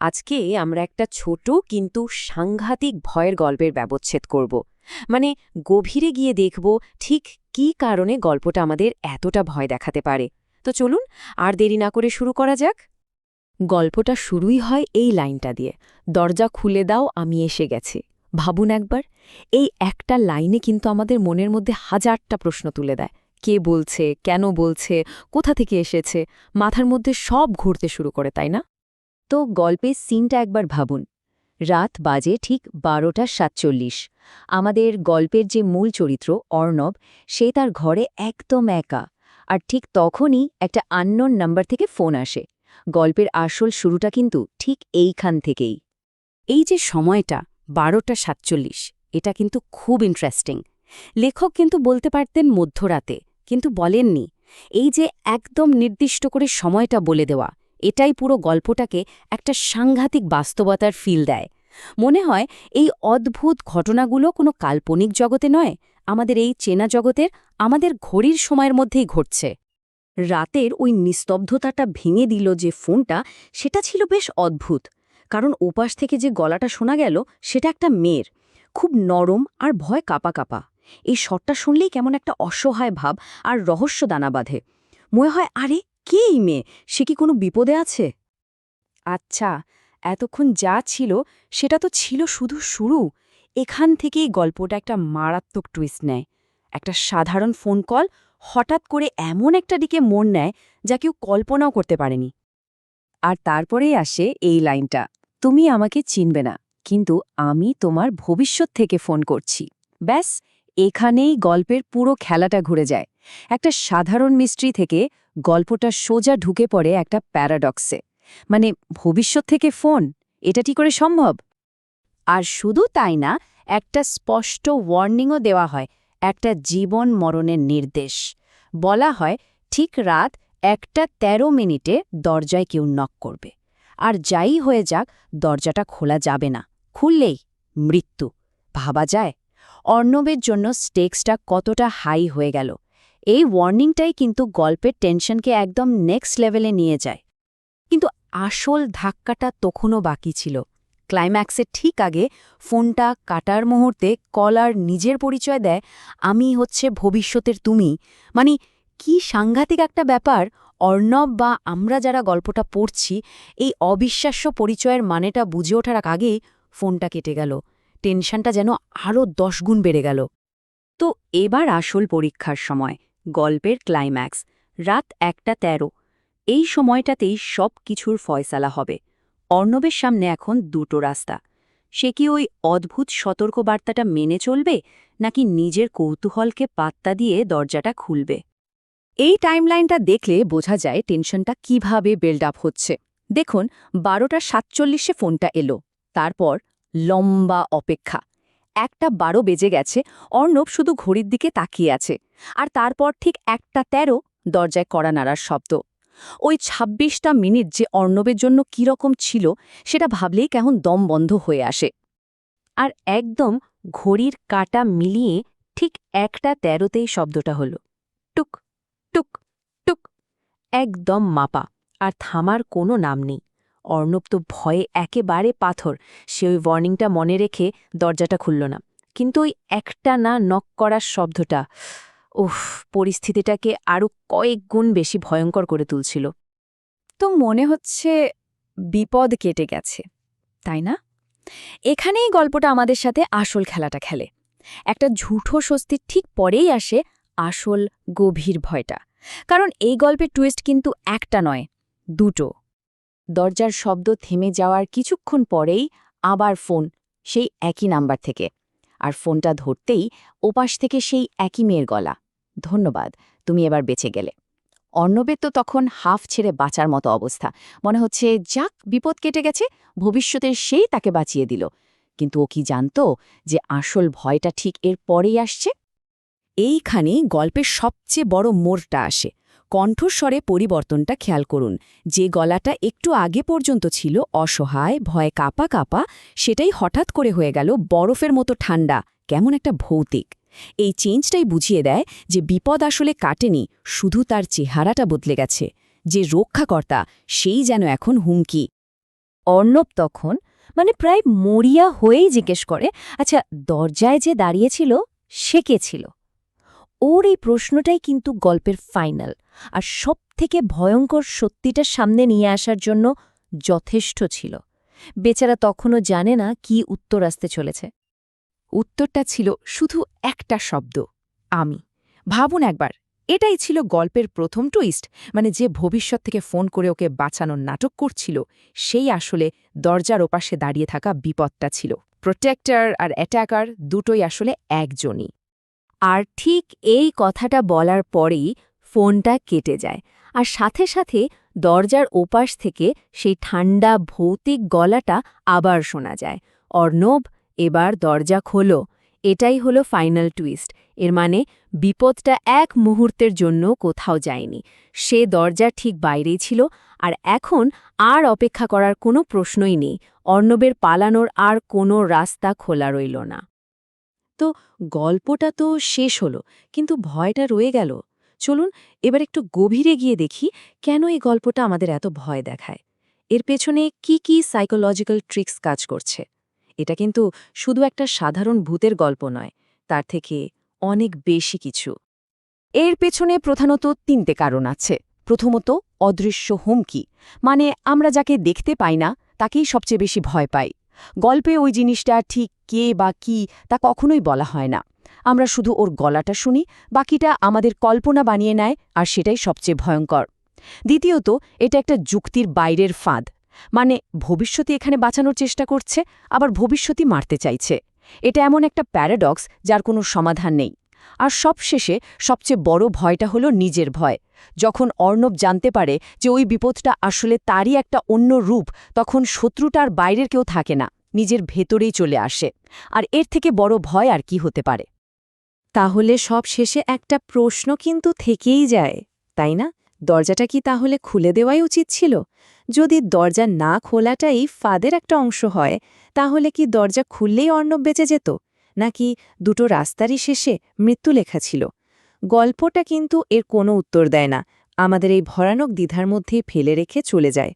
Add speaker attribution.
Speaker 1: আজকে আমরা একটা ছোট কিন্তু সাংঘাতিক ভয়ের গল্পের ব্যবচ্ছেদ করব। মানে গভীরে গিয়ে দেখব ঠিক কী কারণে গল্পটা আমাদের এতটা ভয় দেখাতে পারে। তো চলুন, আর দেরি না করে শুরু করা যাক। গল্পটা শুরুই হয় এই লাইনটা দিয়ে। দরজা খুলে দাও, আমি এসে গেছি। ভাবুন একবার, এই একটা লাইনে কিন্তু আমাদের মনের মধ্যে হাজারটা প্রশ্ন তুলে দেয়। কে বলছে, কেন বলছে, কোথা থেকে এসেছে? মাথার মধ্যে সব ঘুরতে শুরু করে, তাই না? তো গল্পের সিনটা একবার ভাবুন। রাত বাজে ঠিক বারোটা সাতচল্লিশ। আমাদের গল্পের যে মূল চরিত্র, অর্ণব, সে তার ঘরে একদম একা। আর ঠিক তখনই একটা আননোন নাম্বার থেকে ফোন আসে। গল্পের আসল শুরুটা কিন্তু ঠিক এইখান থেকেই। এই যে সময়টা, বারোটা সাতচল্লিশ, এটা কিন্তু খুব ইন্টারেস্টিং লেখক কিন্তু বলতে পারতেন মধ্যরাতে, কিন্তু বলেননি। এই যে একদম নির্দিষ্ট করে সময়টা বলে দেওয়া এটাই পুরো গল্পটাকে একটা সাংঘাতিক বাস্তবতার ফিল দেয়। মনে হয় এই অদ্ভুত ঘটনাগুলো কোনো কাল্পনিক জগতে নয়, আমাদের এই চেনা জগতের, আমাদের ঘড়ির সময়ের মধ্যেই ঘটছে। রাতের ওই নিস্তব্ধতাটা ভেঙে দিল যে ফোনটা, সেটা ছিল বেশ অদ্ভুত। কারণ ওপাশ থেকে যে গলাটা শোনা গেল, সেটা একটা মেয়ের। খুব নরম আর ভয় কাপা কাপা। এই শটটা শুনলেই কেমন একটা অসহায় ভাব আর রহস্য দানা বাঁধে। মনে হয়, আরে কে এই মেয়ে? সে কি কোনো বিপদে আছে? আচ্ছা এতক্ষণ যা ছিল, সেটা তো ছিল শুধু শুরু। এখান থেকেই গল্পটা একটা মারাত্মক টুইস্ট নেয়। একটা সাধারণ ফোন কল হঠাৎ করে এমন একটা দিকে মন নেয় যা কেউ কল্পনাও করতে পারেনি। আর তারপরেই আসে এই লাইনটা, তুমি আমাকে চিনবে না, কিন্তু আমি তোমার ভবিষ্যৎ থেকে ফোন করছি। ব্যাস, এখানেই গল্পের পুরো খেলাটা ঘুরে যায়। একটা সাধারণ মিস্ট্রি থেকে গল্পটা সোজা ঢুকে পড়ে একটা প্যারাডক্সে। মানে ভবিষ্যৎ থেকে ফোন, এটা কি করে সম্ভব? আর শুধু তাই না, একটা স্পষ্ট ওয়ার্নিংও দেওয়া হয়, একটা জীবন মরণের নির্দেশ। বলা হয়, ঠিক রাত একটা ১৩ মিনিটে দরজায় কেউ নক করবে। আর যাই হয়ে যাক, দরজাটা খোলা যাবে না। খুললেই মৃত্যু। ভাবা যায়? অর্ণবের জন্য স্টেক্সটা কতটা হাই হয়ে গেল? এই ওয়ার্নিংটাই কিন্তু গল্পের টেনশনকে একদম নেক্সট লেভেলে নিয়ে যায়। কিন্তু আসল ধাক্কাটা তখনও বাকি ছিল। ক্লাইম্যাক্সের ঠিক আগে ফোনটা কাটার মুহূর্তে কলার নিজের পরিচয় দেয়, আমি হচ্ছে ভবিষ্যতের তুমি। মানে কি সাংঘাতিক একটা ব্যাপার, অর্ণব বা আমরা যারা গল্পটা পড়ছি, এই অবিশ্বাস্য পরিচয়ের মানেটা বুঝে ওঠার আগেই ফোনটা কেটে গেল। টেনশনটা যেন আরও দশগুণ বেড়ে গেল। তো এবার আসল পরীক্ষার সময়। গল্পের ক্লাইম্যাক্স রাত একটা তেরো। এই সময়টাতেই সব কিছুর ফয়সালা হবে। অর্ণবের সামনে এখন দুটো রাস্তা। সে কি ওই অদ্ভুত সতর্কবার্তাটা মেনে চলবে, নাকি নিজের কৌতূহলকে পাত্তা দিয়ে দরজাটা খুলবে? এই টাইমলাইনটা দেখলে বোঝা যায় টেনশনটা কীভাবে বিল্ড আপ হচ্ছে। দেখুন, বারোটা সাতচল্লিশে ফোনটা এলো। তারপর লম্বা অপেক্ষা। একটা বারো বেজে গেছে, অর্ণব শুধু ঘড়ির দিকে তাকিয়ে আছে। আর তারপর ঠিক একটা তেরো দরজায় কড়া নাড়ার শব্দ। ওই ২৬টা মিনিট যে অর্ণবের জন্য কীরকম ছিল, সেটা ভাবলেই কেমন দম বন্ধ হয়ে আসে। আর একদম ঘড়ির কাটা মিলিয়ে ঠিক একটা তেরোতেই শব্দটা হলো। টুক টুক টুক, একদম মাপা, আর থামার কোনো নাম নেই। অর্ণব তো ভয়ে একেবারে পাথর। সে ওই ওয়ার্নিংটা মনে রেখে দরজাটা খুলল না। কিন্তু ওই একটা না নক করার শব্দটা, উফ, পরিস্থিতিটাকে আরও কয়েক গুণ বেশি ভয়ঙ্কর করে তুলছিল। তো মনে হচ্ছে বিপদ কেটে গেছে, তাই না? এখানেই গল্পটা আমাদের সাথে আসল খেলাটা খেলে। একটা ঝুঠো স্বস্তির ঠিক পরেই আসে আসল গভীর ভয়টা। কারণ এই গল্পের টুইস্ট কিন্তু একটা নয়, দুটো। দরজার শব্দ থেমে যাওয়ার কিছুক্ষণ পরেই আবার ফোন, সেই একই নাম্বার থেকে। আর ফোনটা ধরতেই ওপাশ থেকে সেই একই মেয়ের গলা। ধন্যবাদ, তুমি এবার বেঁচে গেলে। অর্ণবের তো তখন হাফ ছেড়ে বাঁচার মতো অবস্থা। মনে হচ্ছে, যাক, বিপদ কেটে গেছে, ভবিষ্যতের সেই তাকে বাঁচিয়ে দিল। কিন্তু ও কি জানত যে আসল ভয়টা ঠিক এর পরেই আসছে? এইখানেই গল্পের সবচেয়ে বড় মোড়টা আসে। কণ্ঠস্বরে পরিবর্তনটা খেয়াল করুন। যে গলাটা একটু আগে পর্যন্ত ছিল অসহায়, ভয় কাপা কাপা, সেটাই হঠাৎ করে হয়ে গেল বরফের মতো ঠান্ডা, কেমন একটা ভৌতিক। এই চেঞ্জটাই বুঝিয়ে দেয় যে বিপদ আসলে কাটেনি, শুধু তার চেহারাটা বদলে গেছে। যে রক্ষাকর্তা, সেই যেন এখন হুমকি।
Speaker 2: অর্ণব তখন মানে প্রায় মরিয়া হয়েই জিজ্ঞেস করে আচ্ছা দরজায় যে দাঁড়িয়েছিল সে কে ছিল? ওর এই প্রশ্নটাই কিন্তু গল্পের ফাইনাল। আর সবথেকে ভয়ঙ্কর সত্যিটা সামনে নিয়ে আসার জন্য যথেষ্ট ছিল। বেচারা তখনও জানে না কি উত্তর আসতে চলেছে।
Speaker 3: উত্তরটা ছিল শুধু একটা শব্দ, আমি। ভাবুন একবার, এটাই ছিল গল্পের প্রথম টুইস্ট মানে যে ভবিষ্যৎ থেকে ফোন করে ওকে বাঁচানোর নাটক করছিল, সেই আসলে দরজার ওপাশে দাঁড়িয়ে থাকা বিপদটা ছিল। প্রোটেক্টর আর অ্যাটাকার দুটোই আসলে একজনই।
Speaker 2: আর ঠিক এই কথাটা বলার পরেই ফোনটা কেটে যায়। আর সাথে সাথে দরজার ওপাশ থেকে সেই ঠান্ডা, ভৌতিক গলাটা আবার শোনা যায়। অর্ণব, এবার দরজা খোলো। এটাই হলো ফাইনাল টুইস্ট। এর মানে বিপদটা এক মুহূর্তের জন্য কোথাও যায়নি। সে দরজা ঠিক বাইরেই ছিল আর এখন আর অপেক্ষা করার কোনো প্রশ্নই নেই। অর্ণবের পালানোর আর কোনো রাস্তা খোলা রইল না।
Speaker 1: তো গল্পটা তো শেষ হলো, কিন্তু ভয়টা রয়ে গেল। চলুন এবার একটু গভীরে গিয়ে দেখি কেন এই গল্পটা আমাদের এত ভয় দেখায়। এর পেছনে কি কি সাইকোলজিক্যাল ট্রিক্স কাজ করছে? এটা কিন্তু শুধু একটা সাধারণ ভূতের গল্প নয়, তার থেকে অনেক বেশি কিছু। এর পেছনে প্রধানত তিনটে কারণ আছে। প্রথমত, অদৃশ্য হুমকি মানে আমরা যাকে দেখতে পাই না, তাকেই সবচেয়ে বেশি ভয় পাই। গল্পে ওই জিনিসটা ঠিক কে বা কি তা কখনোই বলা হয় না। আমরা শুধু ওর গলাটা শুনি, বাকিটা আমাদের কল্পনা বানিয়ে নেয়, আর সেটাই সবচেয়ে ভয়ঙ্কর। দ্বিতীয়ত, এটা একটা যুক্তির বাইরের ফাঁদ। মানে ভবিষ্যতে এখানে বাঁচানোর চেষ্টা করছে, আবার ভবিষ্যতই মারতে চাইছে। এটা এমন একটা প্যারাডক্স যার কোনো সমাধান নেই। আর সবশেষে, সবচেয়ে বড় ভয়টা হলো নিজের ভয়। যখন অর্ণব জানতে পারে যে ওই বিপদটা আসলে তারই একটা অন্য রূপ, তখন শত্রুটার বাইরের কেউ থাকে না, নিজের ভেতরেই চলে আসে। আর এর থেকে বড় ভয় আর কি হতে পারে? তাহলে সব শেষে একটা প্রশ্ন কিন্তু থেকেই যায়, তাই না? দরজাটা কি তাহলে খুলে দেওয়াই উচিত ছিল? যদি দরজা না খোলাটাই ফাদের একটা অংশ হয়, তাহলে কি দরজা খুললেই অর্ণব বেঁচে যেত? নাকি দুটো রাস্তারই শেষে মৃত্যু লেখা ছিল? গল্পটা কিন্তু এর কোনো উত্তর দেয় না। আমাদের এই ভয়ানক দ্বিধার মধ্যেই ফেলে রেখে চলে যায়।